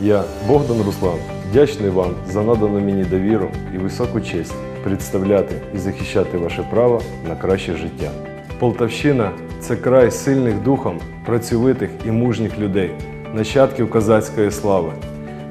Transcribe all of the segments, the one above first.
Я, Богдан Руслан, вдячний вам за надану мені довіру і високу честь представляти і захищати ваше право на краще життя. Полтавщина це край сильних духом, працьовитих і мужніх людей, нащадків козацької слави.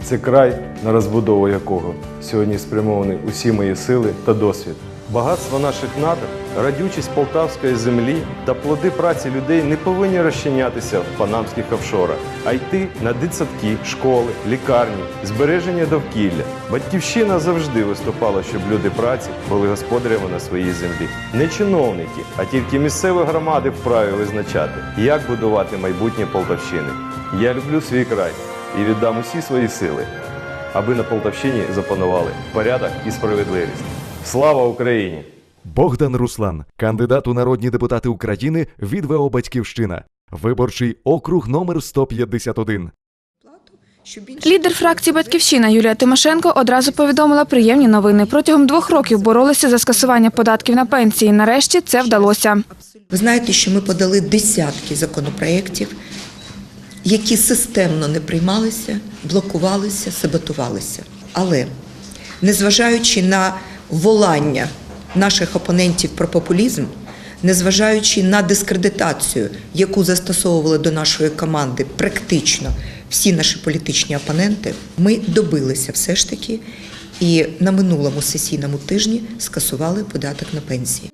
Це край, на розбудову якого сьогодні спрямовані усі мої сили та досвід. Багатство наших надр, радючість полтавської землі та плоди праці людей не повинні розчинятися в панамських офшорах, а йти на дитсадки, школи, лікарні, збереження довкілля. Батьківщина завжди виступала, щоб люди праці були господарями на своїй землі. Не чиновники, а тільки місцеві громади вправі визначати, як будувати майбутнє Полтавщини. Я люблю свій край і віддам усі свої сили, аби на Полтавщині запанували порядок і справедливість. Слава Україні! Богдан Руслан, кандидат у народні депутати України від ВО Батьківщина, виборчий округ номер 151. Лідер фракції Батьківщина Юлія Тимошенко одразу повідомила приємні новини. Протягом двох років боролися за скасування податків на пенсії. Нарешті це вдалося. Ви знаєте, що ми подали десятки законопроєктів, які системно не приймалися, блокувалися, саботувалися. Але незважаючи на волання наших опонентів про популізм, незважаючи на дискредитацію, яку застосовували до нашої команди практично всі наші політичні опоненти, ми добилися все ж таки і на минулому сесійному тижні скасували податок на пенсії.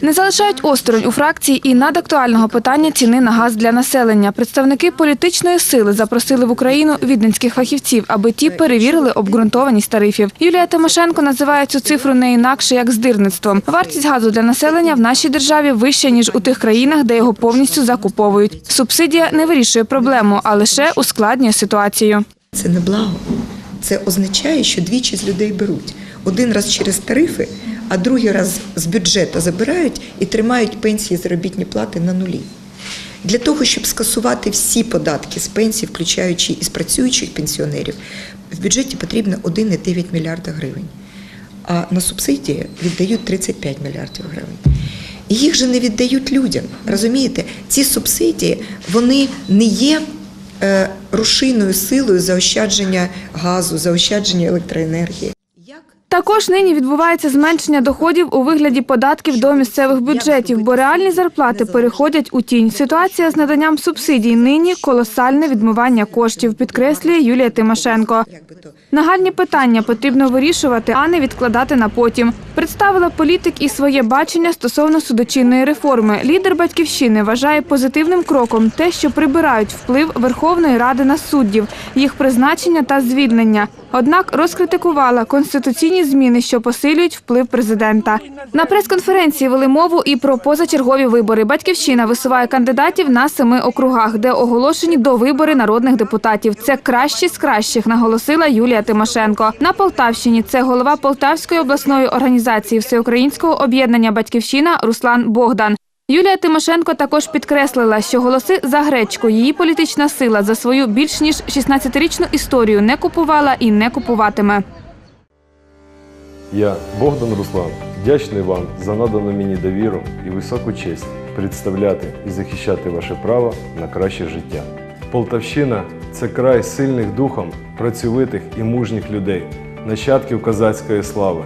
Не залишають осторонь у фракції і надактуального питання ціни на газ для населення. Представники політичної сили запросили в Україну віденських фахівців, аби ті перевірили обґрунтованість тарифів. Юлія Тимошенко називає цю цифру не інакше як здирництвом. Вартість газу для населення в нашій державі вища ніж у тих країнах, де його повністю закуповують. Субсидія не вирішує проблему, а лише ускладнює ситуацію. Це не благо. Це означає, що двічі з людей беруть. Один раз через тарифи, а другий раз з бюджету забирають і тримають пенсії заробітні плати на нулі. Для того, щоб скасувати всі податки з пенсій, включаючи і з працюючих пенсіонерів, в бюджеті потрібно 1,9 мільярда гривень. А на субсидії віддають 35 мільярдів гривень. І їх же не віддають людям. Розумієте, ці субсидії вони не є е, рушійною силою заощадження газу, заощадження електроенергії. Також нині відбувається зменшення доходів у вигляді податків до місцевих бюджетів, бо реальні зарплати переходять у тінь. Ситуація з наданням субсидій нині колосальне відмивання коштів, підкреслює Юлія Тимошенко. Нагальні питання потрібно вирішувати, а не відкладати на потім. Представила політик і своє бачення стосовно судочинної реформи. Лідер батьківщини вважає позитивним кроком те, що прибирають вплив Верховної Ради на суддів, їх призначення та звільнення. Однак розкритикувала конституційні зміни, що посилюють вплив президента. На прес-конференції вели мову і про позачергові вибори. Батьківщина висуває кандидатів на семи округах, де оголошені до вибори народних депутатів. Це кращі з кращих, наголосила Юлія Тимошенко. На Полтавщині це голова Полтавської обласної організації Всеукраїнського об'єднання Батьківщина Руслан Богдан. Юлія Тимошенко також підкреслила, що голоси за гречку її політична сила за свою більш ніж 16-річну історію не купувала і не купуватиме. Я, Богдан Руслан, вдячний вам за надану мені довіру і високу честь представляти і захищати ваше право на краще життя. Полтавщина це край сильних духом, працьовитих і мужніх людей, нащадків козацької слави.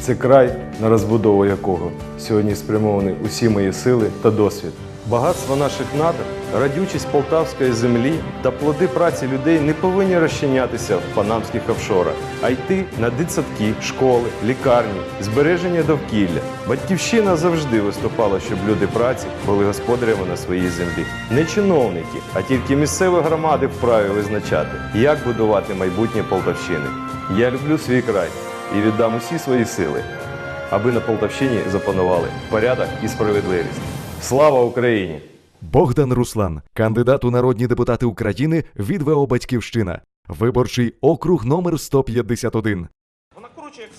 Це край, на розбудову якого сьогодні спрямовані усі мої сили та досвід. Багатство наших надр, радючість полтавської землі та плоди праці людей не повинні розчинятися в панамських офшорах, а йти на дитсадки, школи, лікарні, збереження довкілля. Батьківщина завжди виступала, щоб люди праці були господарями на своїй землі. Не чиновники, а тільки місцеві громади вправі визначати, як будувати майбутнє Полтавщини. Я люблю свій край і віддам усі свої сили, аби на Полтавщині запанували порядок і справедливість. Слава Україні! Богдан Руслан, кандидат у народні депутати України від ВО Батьківщина, виборчий округ номер 151.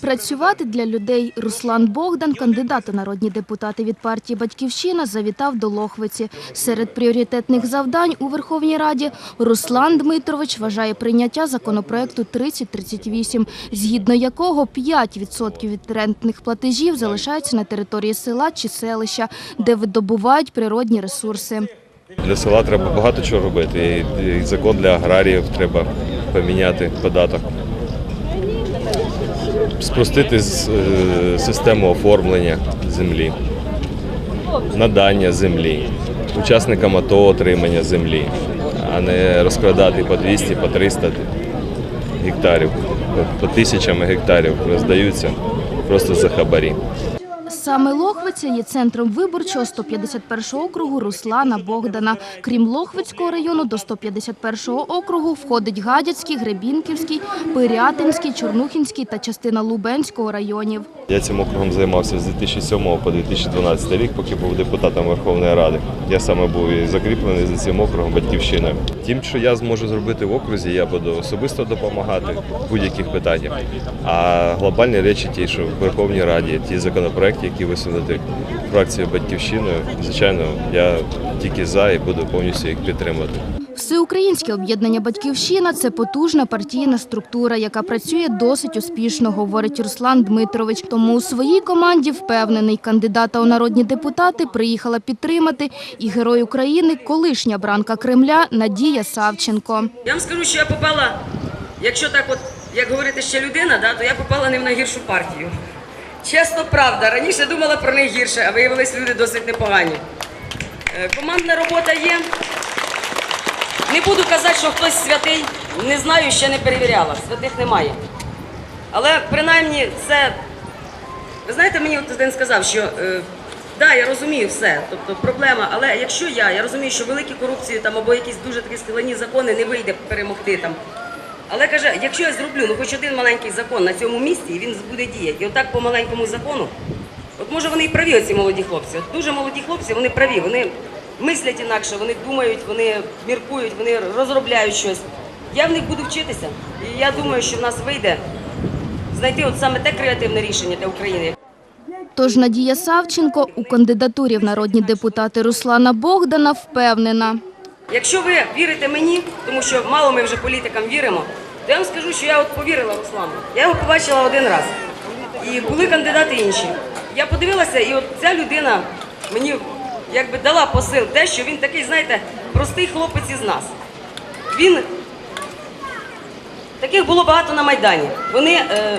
Працювати для людей Руслан Богдан, кандидат у народні депутати від партії Батьківщина, завітав до Лохвиці. Серед пріоритетних завдань у Верховній Раді Руслан Дмитрович вважає прийняття законопроекту 3038, згідно якого 5% від рентних платежів залишаються на території села чи селища, де видобувають природні ресурси. Для села треба багато чого робити. І, закон для аграріїв треба поміняти податок, спростити е, систему оформлення землі, надання землі, учасникам АТО отримання землі, а не розкрадати по 200, по 300 гектарів, по- тисячами гектарів роздаються просто за хабарі. Саме Лохвиця є центром виборчого 151 округу Руслана Богдана. Крім Лохвицького району, до 151 округу входить Гадяцький, Гребінківський, Пирятинський, Чорнухінський та частина Лубенського районів. Я цим округом займався з 2007 по 2012 рік, поки був депутатом Верховної Ради. Я саме був і закріплений за цим округом батьківщиною. Тим, що я зможу зробити в окрузі, я буду особисто допомагати в будь-яких питаннях. А глобальні речі, ті, що в Верховній Раді, ті законопроекти, які висунути фракцією батьківщиною, звичайно, я тільки за і буду повністю їх підтримувати. Всеукраїнське об'єднання «Батьківщина» – це потужна партійна структура, яка працює досить успішно, говорить Руслан Дмитрович. Тому у своїй команді впевнений, кандидата у народні депутати приїхала підтримати і герой України, колишня бранка Кремля Надія Савченко. Я вам скажу, що я попала, якщо так от, як говорити ще людина, да, то я попала не в найгіршу партію. Чесно, правда. Раніше думала про них гірше, а виявились люди досить непогані. Е, Командна робота є. Не буду казати, що хтось святий. Не знаю, ще не перевіряла. Святих немає. Але принаймні це. Ви знаєте, мені от один сказав, що е, да, я розумію все, тобто проблема, але якщо я, я розумію, що великі корупції там або якісь дуже такі складні закони не вийде перемогти там. Але каже, якщо я зроблю ну хоч один маленький закон на цьому місці, і він буде діяти. І отак по маленькому закону, от може вони і праві, оці молоді хлопці. От дуже молоді хлопці, вони праві, вони мислять інакше, вони думають, вони міркують, вони розробляють щось. Я в них буду вчитися. І я думаю, що в нас вийде знайти от саме те креативне рішення для України, Тож Надія Савченко у кандидатурі в народні депутати Руслана Богдана впевнена. Якщо ви вірите мені, тому що мало ми вже політикам віримо, то я вам скажу, що я от повірила Руслану. Я його побачила один раз. І були кандидати інші. Я подивилася, і от ця людина мені якби дала посил те, що він такий, знаєте, простий хлопець із нас. Він таких було багато на Майдані. Вони е,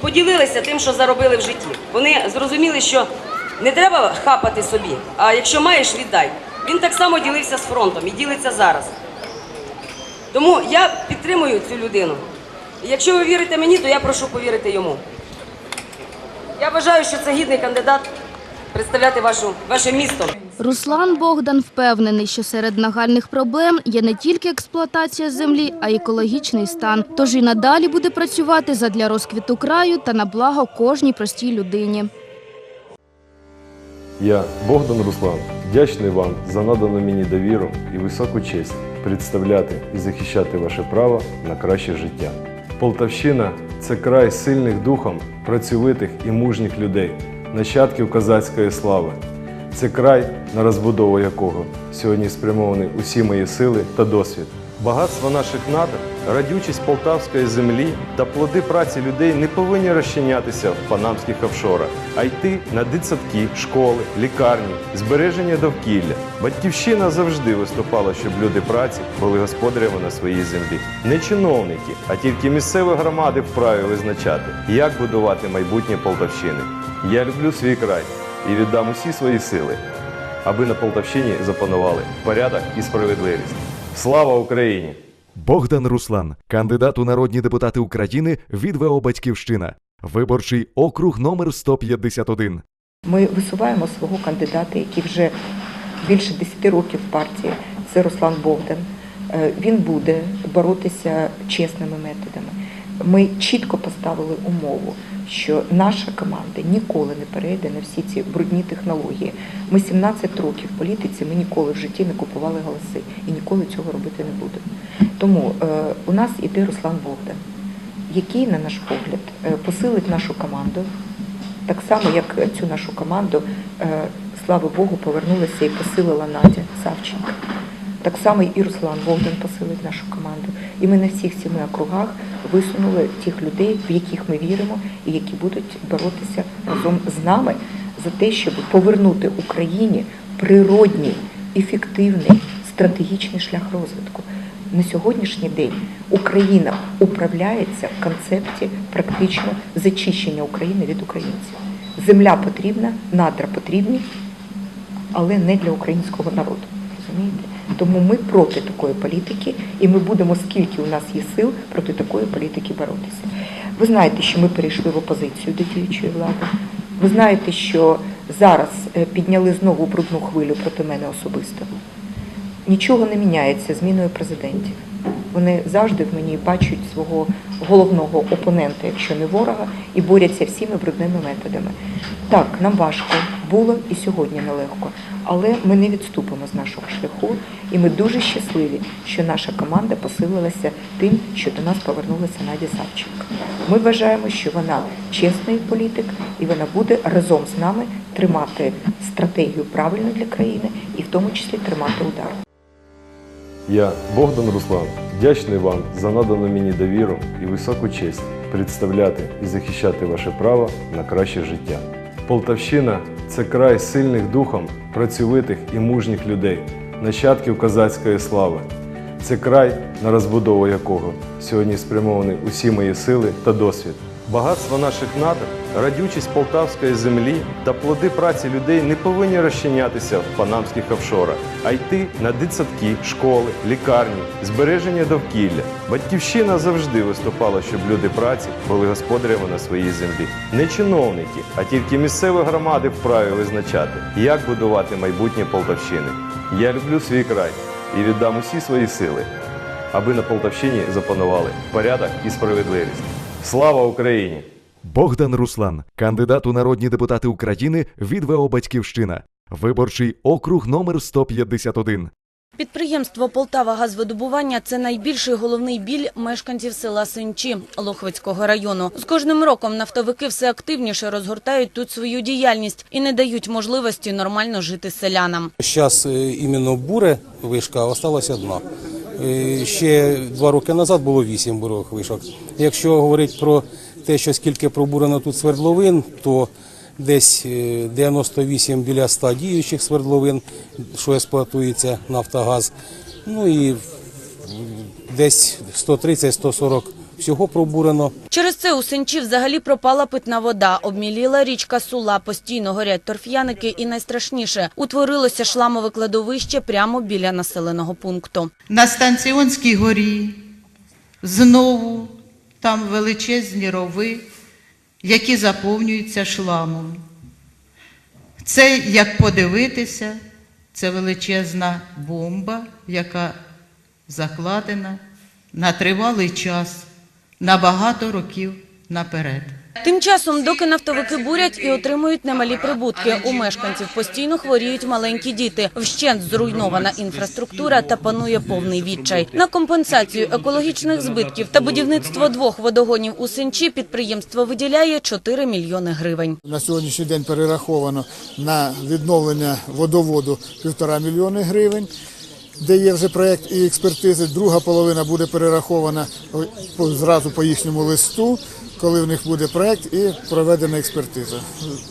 поділилися тим, що заробили в житті. Вони зрозуміли, що не треба хапати собі, а якщо маєш, віддай. Він так само ділився з фронтом і ділиться зараз. Тому я підтримую цю людину. І якщо ви вірите мені, то я прошу повірити йому. Я вважаю, що це гідний кандидат представляти вашу, ваше місто. Руслан Богдан впевнений, що серед нагальних проблем є не тільки експлуатація землі, а й екологічний стан. Тож і надалі буде працювати задля розквіту краю та на благо кожній простій людині. Я, Богдан Руслан, вдячний вам за надану мені довіру і високу честь представляти і захищати ваше право на краще життя. Полтавщина це край сильних духом, працьовитих і мужніх людей, нащадків козацької слави. Це край, на розбудову якого сьогодні спрямовані усі мої сили та досвід. Багатство наших надр, радючість полтавської землі та плоди праці людей не повинні розчинятися в панамських офшорах, а йти на дитсадки, школи, лікарні, збереження довкілля. Батьківщина завжди виступала, щоб люди праці були господарями на своїй землі. Не чиновники, а тільки місцеві громади вправі визначати, як будувати майбутнє Полтавщини. Я люблю свій край і віддам усі свої сили, аби на Полтавщині запанували порядок і справедливість. Слава Україні! Богдан Руслан, кандидат у народні депутати України від ВО Батьківщина, виборчий округ номер 151. Ми висуваємо свого кандидата, який вже більше 10 років в партії. Це Руслан Богдан. Е, Він буде боротися чесними методами. Ми чітко поставили умову, що наша команда ніколи не перейде на всі ці брудні технології. Ми 17 років в політиці, ми ніколи в житті не купували голоси і ніколи цього робити не будемо. Тому е, у нас іде Руслан Богдан, який, на наш погляд, е, посилить нашу команду, так само, як цю нашу команду, е, слава Богу, повернулася і посилила Надя Савченко. Так само і Руслан Богдан посилить нашу команду. І ми на всіх сіми округах висунули тих людей, в яких ми віримо, і які будуть боротися разом з нами за те, щоб повернути Україні природній, ефективний, стратегічний шлях розвитку. на сьогоднішній день Україна управляється в концепті практично зачищення України від українців. Земля потрібна, надра потрібні, але не для українського народу. Розумієте? Тому ми проти такої політики, і ми будемо, скільки у нас є сил, проти такої політики боротися. Ви знаєте, що ми перейшли в опозицію до діючої влади. Ви знаєте, що зараз е, підняли знову брудну хвилю проти мене особисто. Нічого не міняється зміною президентів. Вони завжди в мені бачать свого головного опонента, якщо не ворога, і борються всіми брудними методами. Так, нам важко було і сьогодні нелегко, але ми не відступимо з нашого шляху, і ми дуже щасливі, що наша команда посилилася тим, що до нас повернулася Надя Савченко. Ми вважаємо, що вона чесний політик, і вона буде разом з нами тримати стратегію правильну для країни і в тому числі тримати удар. Я, Богдан Руслан, вдячний вам за надану мені довіру і високу честь представляти і захищати ваше право на краще життя. Полтавщина це край сильних духом, працьовитих і мужніх людей, нащадків козацької слави. Це край, на розбудову якого сьогодні спрямовані усі мої сили та досвід. Багатство наших надр, радючість полтавської землі та плоди праці людей не повинні розчинятися в панамських офшорах, а йти на дитсадки, школи, лікарні, збереження довкілля. Батьківщина завжди виступала, щоб люди праці були господарями на своїй землі. Не чиновники, а тільки місцеві громади вправі визначати, як будувати майбутнє Полтавщини. Я люблю свій край і віддам усі свої сили, аби на Полтавщині запанували порядок і справедливість. Слава Україні! Богдан Руслан, кандидат у народні депутати України від ВО Батьківщина, виборчий округ номер 151. Підприємство Полтава газвидобування це найбільший головний біль мешканців села Синчі Лохвицького району. З кожним роком нафтовики все активніше розгортають тут свою діяльність і не дають можливості нормально жити селянам. Зараз іменно буре вишка осталась одна. Е, Ще два роки назад було вісім бурових вишок. Якщо говорити про те, що скільки пробурено тут свердловин, то десь е, 98 біля 100 діючих свердловин, що експлуатується Нафтогаз. Ну і десь 130-140 всього пробурено. Через це у Синчі взагалі пропала питна вода, обміліла річка Сула, постійно горять торф'яники і найстрашніше – утворилося шламове кладовище прямо біля населеного пункту. На Станціонській горі знову там величезні рови, які заповнюються шламом. Це, як подивитися, це величезна бомба, яка закладена на тривалий час, на багато років наперед. Тим часом, доки нафтовики бурять і отримують немалі прибутки, у мешканців постійно хворіють маленькі діти. Вщент зруйнована інфраструктура та панує повний відчай. На компенсацію екологічних збитків та будівництво двох водогонів у Сенчі підприємство виділяє 4 мільйони гривень. На сьогоднішній день перераховано на відновлення водоводу півтора мільйони гривень, де є вже проєкт і експертизи. Друга половина буде перерахована зразу по їхньому листу, коли в них буде проєкт і проведена експертиза.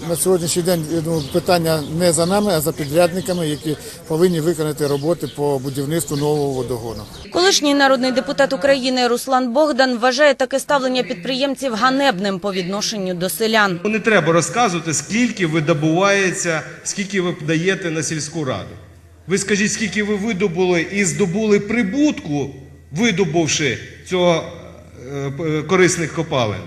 На сьогоднішній день я думаю, питання не за нами, а за підрядниками, які повинні виконати роботи по будівництву нового водогону. Колишній народний депутат України Руслан Богдан вважає таке ставлення підприємців ганебним по відношенню до селян. Не треба розказувати, скільки видобувається, скільки ви даєте на сільську раду. Ви скажіть, скільки ви видобули і здобули прибутку, видобувши цього е, е, корисних копалин.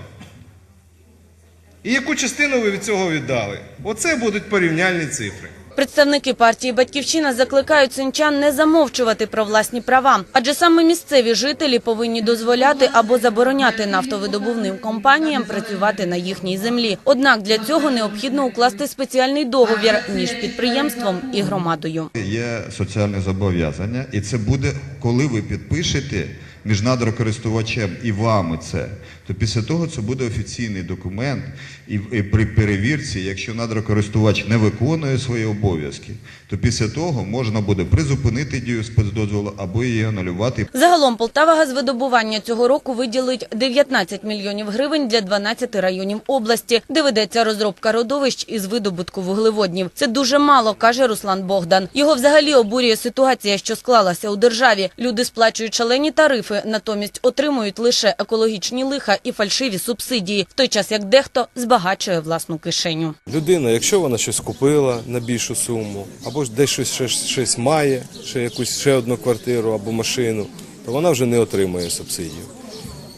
І яку частину ви від цього віддали? Оце будуть порівняльні цифри. Представники партії «Батьківщина» закликають синчан не замовчувати про власні права, адже саме місцеві жителі повинні дозволяти або забороняти нафтовидобувним компаніям працювати на їхній землі. Однак для цього необхідно укласти спеціальний договір між підприємством і громадою. Є соціальне зобов'язання, і це буде, коли ви підпишете між надрокористувачем і вами це, то після того це буде офіційний документ, і, при перевірці, якщо надрокористувач не виконує свої обов'язки, то після того можна буде призупинити дію спецдозволу або її анулювати. Загалом Полтава газвидобування цього року виділить 19 мільйонів гривень для 12 районів області, де ведеться розробка родовищ із видобутку вуглеводнів. Це дуже мало, каже Руслан Богдан. Його взагалі обурює ситуація, що склалася у державі. Люди сплачують шалені тарифи, натомість отримують лише екологічні лиха і фальшиві субсидії, в той час як дехто збагачує власну кишеню. Людина, якщо вона щось купила на більшу суму, або ж десь щось, щось, щось має, ще якусь ще одну квартиру або машину, то вона вже не отримує субсидію.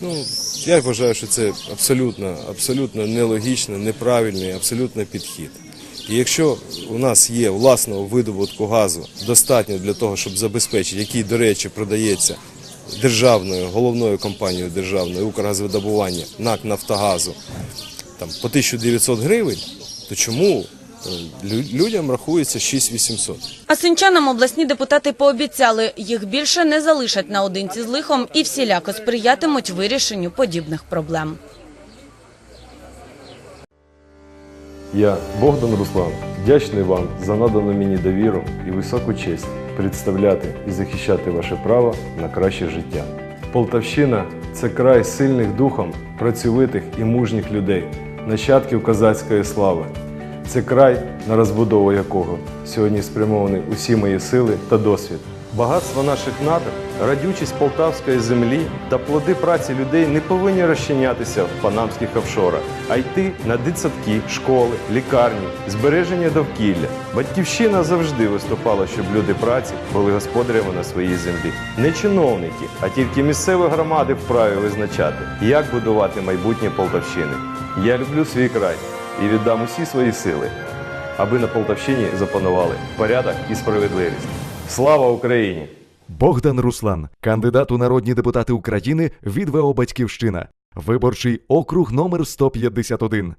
Ну, я вважаю, що це абсолютно, абсолютно нелогічно, неправильний, абсолютно підхід. І якщо у нас є власного видобутку газу достатньо для того, щоб забезпечити, який, до речі, продається державною, головною компанією державною Укргазвидобування, НАК Нафтогазу, там, по 1900 гривень, то чому е, людям рахується 6800? А синчанам обласні депутати пообіцяли, їх більше не залишать наодинці з лихом і всіляко сприятимуть вирішенню подібних проблем. Я, Богдан Руслан, вдячний вам за надану мені довіру і високу честь представляти і захищати ваше право на краще життя. Полтавщина це край сильних духом, працьовитих і мужніх людей, нащадків козацької слави. Це край, на розбудову якого сьогодні спрямовані усі мої сили та досвід. Багатство наших надр, радючість полтавської землі та плоди праці людей не повинні розчинятися в панамських офшорах, а йти на дитсадки, школи, лікарні, збереження довкілля. Батьківщина завжди виступала, щоб люди праці були господарями на своїй землі. Не чиновники, а тільки місцеві громади вправі визначати, як будувати майбутнє Полтавщини. Я люблю свій край і віддам усі свої сили, аби на Полтавщині запанували порядок і справедливість. Слава Україні! Богдан Руслан, кандидат у народні депутати України від ВО Батьківщина, виборчий округ номер 151.